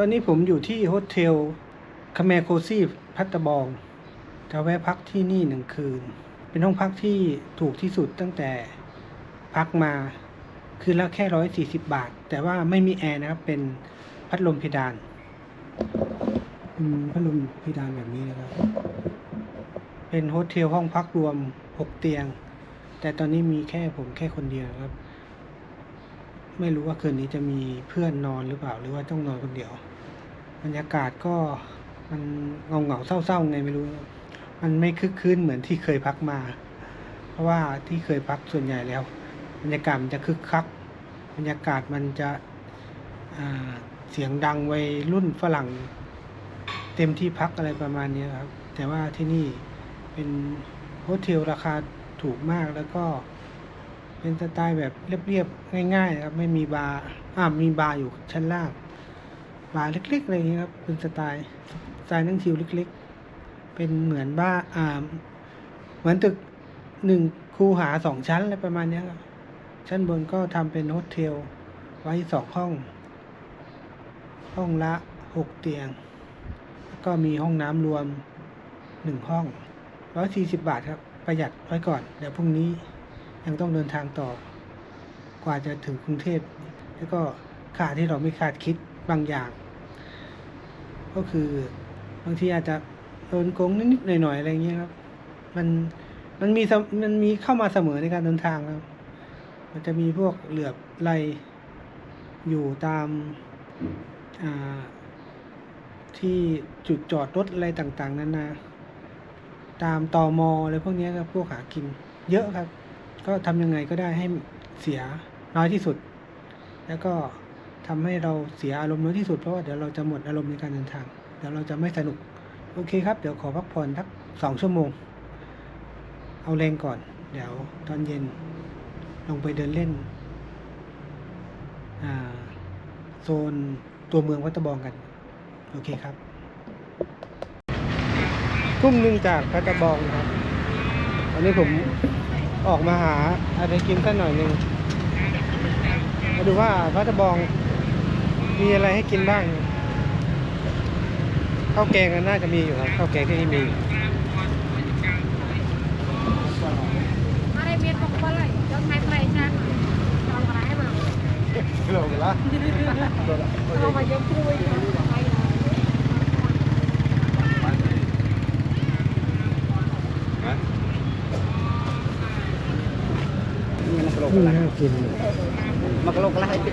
ตอนนี้ผมอยู่ที่โฮเทลคาเมโคซีพัตตบอง จะแวะพักที่นี่หนึ่งคืน เป็นห้องพักที่ถูกที่สุดตั้งแต่พักมาคืนละแค่ร้อยสี่สิบบาท แต่ว่าไม่มีแอร์นะครับ เป็นพัดลมเพดานพัดลมเพดานแบบนี้นะครับ เป็นโฮเทลห้องพักรวมหกเตียง แต่ตอนนี้มีแค่ผมแค่คนเดียวครับ ไม่รู้ว่าคืนนี้จะมีเพื่อนนอนหรือเปล่า หรือว่าต้องนอนคนเดียว บรรยากาศก็มันเงาเงาเศร้าๆไงไม่รู้ มันไม่คึกคืนเหมือนที่เคยพักมา เพราะว่าที่เคยพักส่วนใหญ่แล้ว บรรยากาศมันจะคึกคัก บรรยากาศมันจะเสียงดังวัยรุ่นฝรั่ง เต็มที่พักอะไรประมาณนี้ครับ แต่ว่าที่นี่เป็นโฮเทลราคาถูกมากแล้วก็เป็นสไตล์แบบเรียบๆง่ายๆครับไม่มีบาร์อ่ามีบาร์อยู่ชั้นล่าง บาร์เล็กๆอะไรอย่างเงี้ยครับ เป็นสไตล์สไตล์นั่งชิลเล็กๆ เป็นเหมือนบ้าอ่าเหมือนตึกหนึ่งคูหาสองชั้นอะไรประมาณเนี้ยครับ ชั้นบนก็ทำเป็นโฮเทล ไว้สองห้อง ห้องละหกเตียง แล้วก็มีห้องน้ำรวมหนึ่งห้องร้อยสี่สิบบาทครับ ประหยัดไว้ก่อน เดี๋ยวพรุ่งนี้ยังต้องเดินทางต่อ กว่าจะถึงกรุงเทพ แล้วก็ค่าที่เราไม่คาดคิด บางอย่าง ก็คือบางทีอาจจะโดนโกงนิดๆหน่อยๆอะไรเงี้ยครับ มันมันมีมันมีเข้ามาเสมอในการเดินทางครับ มันจะมีพวกเหลือบไหลอยู่ตามาที่จุดจอดรถอะไรต่างๆนานาตามตอมออะไรพวกนี้ครับพวกหากิน เยอะครับ ก็ทำยังไงก็ได้ให้เสียน้อยที่สุด แล้วก็ ทำให้เราเสียอารมณ์น้อยที่สุดเพราะว่าเดี๋ยวเราจะหมดอารมณ์ในการเดินทาง เดี๋ยวเราจะไม่สนุก โอเคครับ เดี๋ยวขอพักผ่อนสักสองชั่วโมง เอาแรงก่อน เดี๋ยวตอนเย็นลงไปเดินเล่นโซนตัวเมืองวัดตะบองกัน โอเคครับทุ่มหนึ่งจากพัตะบองครับวันนี้ผมออกมาหาอะไรกินสักหน่อยหนึ่งมาดูว่าพัตะบอง มีอะไรให้กินบ้างข้าวแกงก็น่าจะมีอยู่ครับข้าวแกงที่นี่มีอยู่ Mari biar kok kepala, jangan main main sana. Kalau marah emang. โลกละ Kalau maju kuy. นี่น่ากิน Maklok lah itu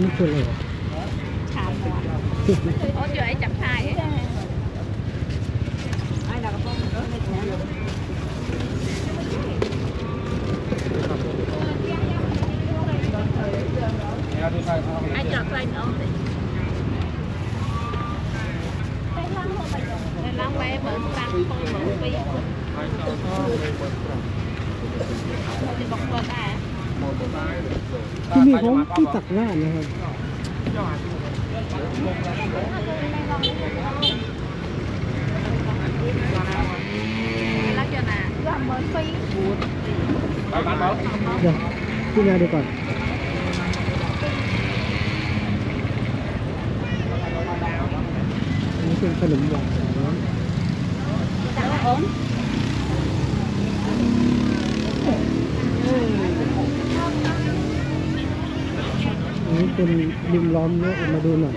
อันนี้คืออะไรวะ Chạm vào. Ôi trời ơi, chậm thai ấy. Ai là cái bông đó này nè. Ai chọt lên nữa đi. Đây lăng bé bẩn lăng con bẩn phí. Thì bọc bọc à. ที่นี่เขาที่ตักราดนะครับ Lắc cho nè. Làm bẩn phí. เดี๋ยวพี่นาดูก่อนอันนี้เป็นขนมหวาน Đặt ổn. อันนี้ เป็นริมล้อมเนื้อมาดูหน่อย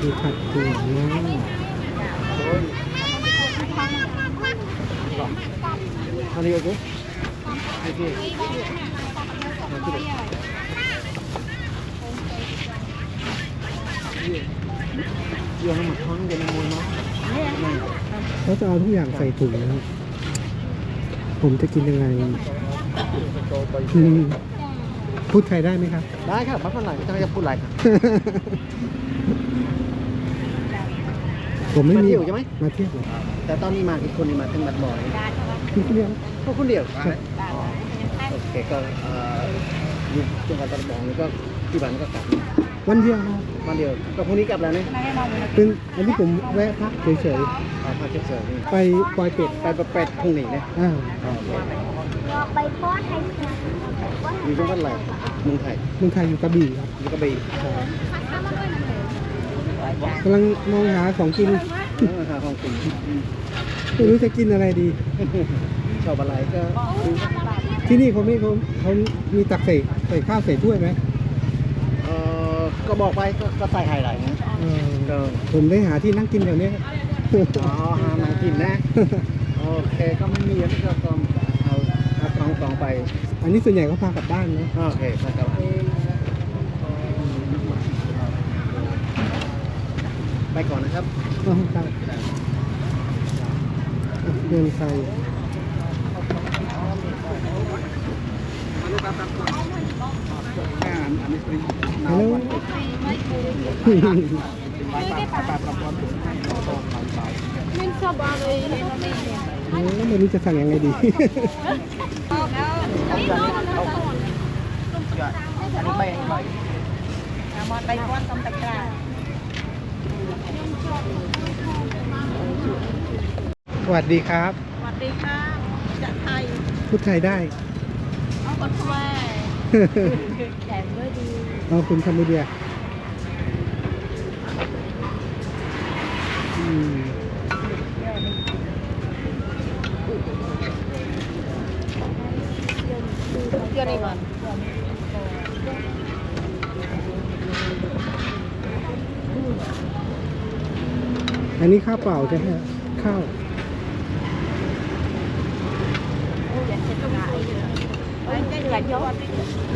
ดูผัดถั่วนะอันนี้โอเคโอเค เยี่ยมหมดท้องเย็นมวยเนาะเขาจะเอาทุกอย่างใส่ถุงนะครับ ผมจะกินยังไงอืมพูดไทยได้ไหมครับ ได้ครับมาเท่าไหร่จะจะพูดอะไรครับผมไม่มีมาเที่ยวใช่ไหม มาเที่ยวเหรอแต่ตอนนี้มากี่คนนี่มาถึงบัดบ่อย Đặt อยู่คนเดียวพวกคนเดียวบ้านยังไงโอเคก็เอ่อ อยู่จังหวัดตรังนี่ก็ที่บ้านก็กลับวันเดียวครับวันเดียวก็พรุ่งนี้กลับแล้วนี่เป็นอันนี้ผมแวะพักเฉยเอาพาเช็คเสริมนี่ๆไปปลอยเป็ดไปประเป็ดพรุ่งนี้นะอ่าไปโพสให้อยู่จังหวัดอะไรเมืองไทยเมืองไทยอยู่กระบี่ครับอยู่กระบี่กำลังมองหาของกินเออหาของกินไม่รู้จะกินอะไรดีชอบอะไรก็ซื้อ ที่นี่เขาไม่เขาเขามีตักใส่ใส่ข้าวใส่ถ้วยไหมเออก็บอกไปก็ก็ใส่ไฮไลท์นะเออก็ผมได้หาที่นั่งกินแถวเนี้ยอ๋อหาหนังกินนะโอเคก็ไม่มีแล้วก็ต้องเอาเอากล่องกล่องไปอันนี้ส่วนใหญ่เขาพากลับบ้านนะโอเคไปกับไปก่อนนะครับอ๋อครับเดินไทย มันชอบอะไรไม่รู้จะสั่งยังไงดีแล้วัสดีครับสวัสดีค่ะจากไทยพูดไทยได้เอาคนไทงแถมด้วยดีเอาคุณคามูเดีย เกี่ยวนี่ก่อนอันนี้ข้าวเปล่าใช่ไหมข้าวอยากเห็นตรงไหนไปอยากยก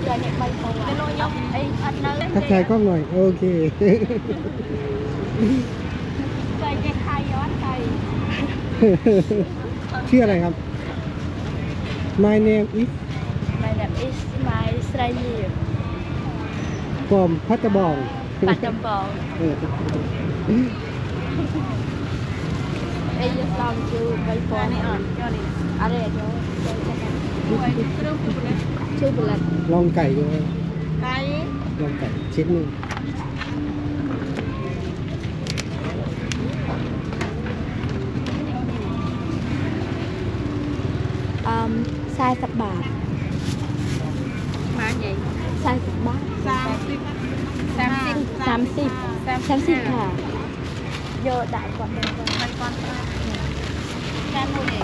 อยากเนี่ยไปตรงไหนไม่รู้ยกไอ้อันนั้นทักทายกล้องหน่อย โอเค ใจจะคายย้อนไป ชื่ออะไรครับ My name is My name is My สรยี from พัตบองปัดจำปองเออเอ้ยจะตามจูไปปอนนี่อ่อนอะไรเดี๋ยวชื่อบุลัดลองไก่ดูนะไก่ลองไก่ชิ้นหนึ่ง អឺ40បាតបានយី40បាត30 30 30 30ខាយកដាក់គាត់ទៅគាត់គាត់តាមមួយនេះ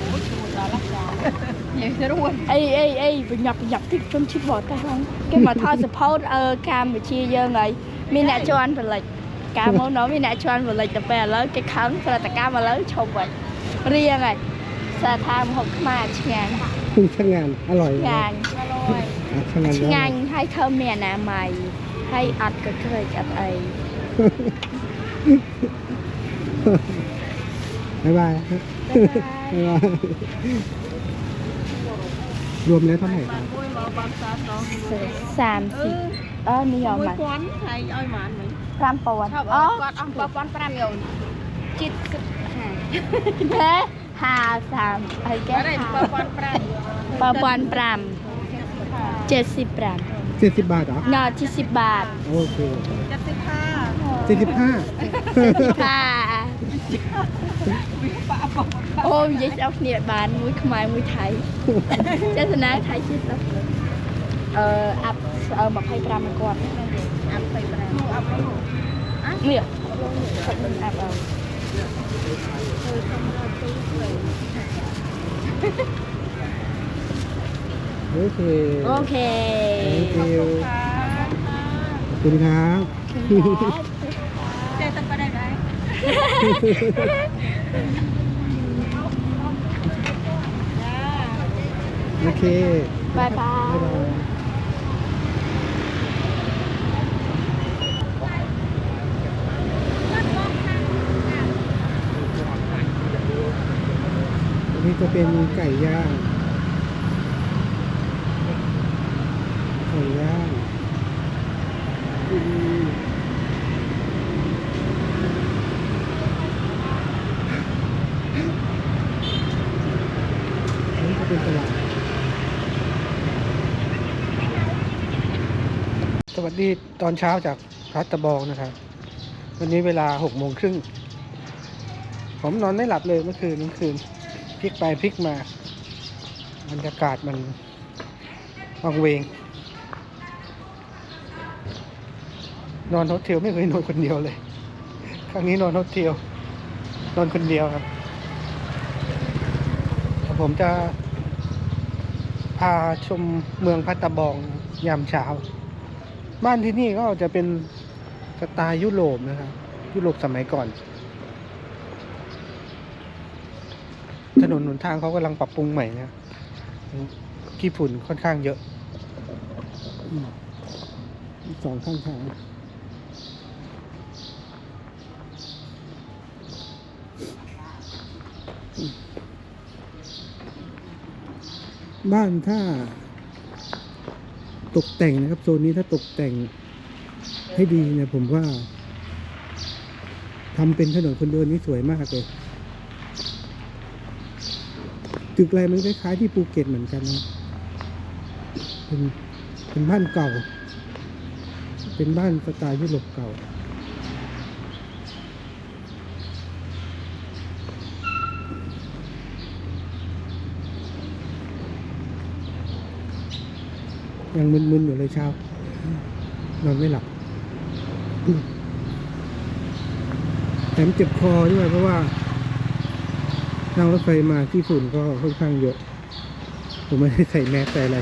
មួយជួយដល់ឡាញ៉ៃរួនអីអីអីបញ្ញាប់បញ្ញាប់តិចខ្ញុំឈឺព្រោះតែហ្នឹងគេមកថតសផោតអឺកម្ពុជាយើងហើយមានអ្នកជន់ប្លិចកាលមកនោះមានអ្នកជន់ប្លិចទៅពេលឥឡូវគេខឹងព្រោះតែកាលឥឡូវឈប់វិញរៀងហើយ สาทามหกมาชงานคุณชงงานอร่อยงานอร่อยชงานงานให้เธอเมียนาใหม่ให้อัดก็เคยจัดไอบ๊ายบายบ๊ายบายรวมแล้วเท่าไหร่สามสิบเออนี่ยอมมัาพรำมปวนอ๋อปอนปอนพรำมยอมจิตเฮ้ หาสามไอ้แก้วปอปอนปรามเจ็ดสิบปรามเจ็ดสิบบาทเหรอเนอที่สิบบาทโอเคเจ็ดสิบห้าเจ็ดสิบห้าเจ็ค่ะโอ้ยยิ่งเอาเนี่ยบานมุ้ยขมายมุ้ยไทยเจ้าชนะไทยชิดแล้วเอออับเออบอไให้ปรามก่อนอับไปปรามเนี่ยคนอับเอา Thank you โอเค Thank you ขอบคุณครับเจอสักก็ได้ไหมโอเค บายบาย จะเป็นไก่ย่าง ไก่ย่างอืมเป็นตลาด สวัสดีตอนเช้าจากพัตะบองนะครับ วันนี้เวลาหกโมงครึ่ง ผมนอนไม่หลับเลยเมื่อคืนเมื่อคืน พลิกไปพลิกมาบรรยากาศมันวังเวง นอนโฮสเทลไม่เคยนอนคนเดียวเลย ครั้งนี้นอนโฮสเทลนอนคนเดียวครับผมจะพาชมเมืองพัตตบองยามเช้า บ้านที่นี่ก็จะเป็นสไตล์ยุโรปนะครับ ยุโรปสมัยก่อน ถ นนหนทางเขากำลังปรับปรุงใหม่นะขี้ฝุ่นค่อนข้างเยอะสองข้างทางบ้านถ้า ตกแต่งนะครับโซนนี้ถ้าตกแต่งให้ดีเนี่ยผมว่าทำเป็นถนนคนเดินนี่สวยมากเลย ตึกอะไรมันคล้ายๆที่ภูเก็ตเหมือนกันนะเป็นเป็นบ้านเก่า เป็นบ้านสไตล์ยุโรปเก่ายังมึนๆอยู่เลยเช้านอนไม่หลับแถมเจ็บคอด้วยเพราะว่า นั่งรถไฟมาที่ฝุ่นก็ค่อนข้างเยอะ ผมไม่ได้ใส่แมสใส่อะไร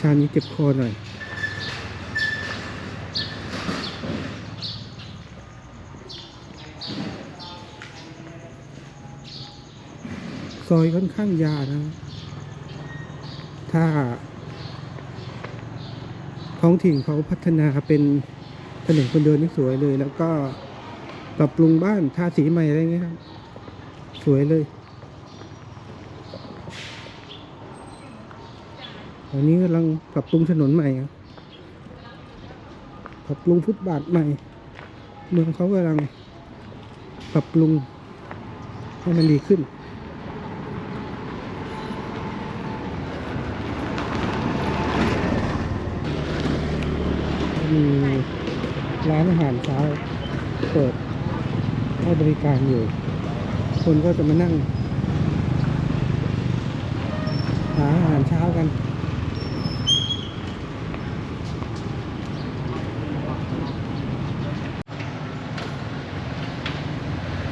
ชานี้เจ็บคอหน่อย ซอยค่อนข้างยาวนะ ถ้า ท้องถิ่นเขาพัฒนาเป็นถนนคนเดินที่สวยเลย แล้วก็ปรับปรุงบ้านทาสีใหม่อะไรเงี้ยครับ สวยเลยตอนนี้กำลังปรับปรุงถนนใหม่ครับปรับปรุงฟุตบาทใหม่ เมืองเขากำลังปรับปรุงให้มันดีขึ้นมีร้านอาหารเช้าเปิดให้บริการอยู่ คนก็จะมานั่ง หาอาหารเช้ากัน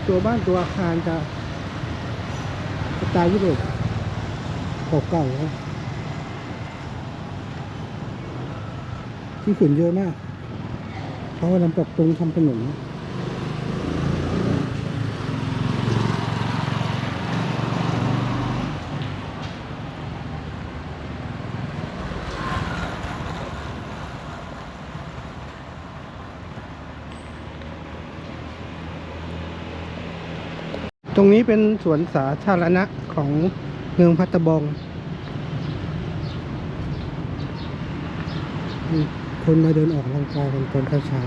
ตัวบ้านตัวอาคารจะสไตล์ยุโรปเก่าๆครับที่ฝุ่นเยอะมากเขากำลังปรับปรุงทำถนน ตรงนี้เป็นสวนสาธารณะของเมืองพัตตบอง คนมาเดินออกลังกายกันตอนเช้า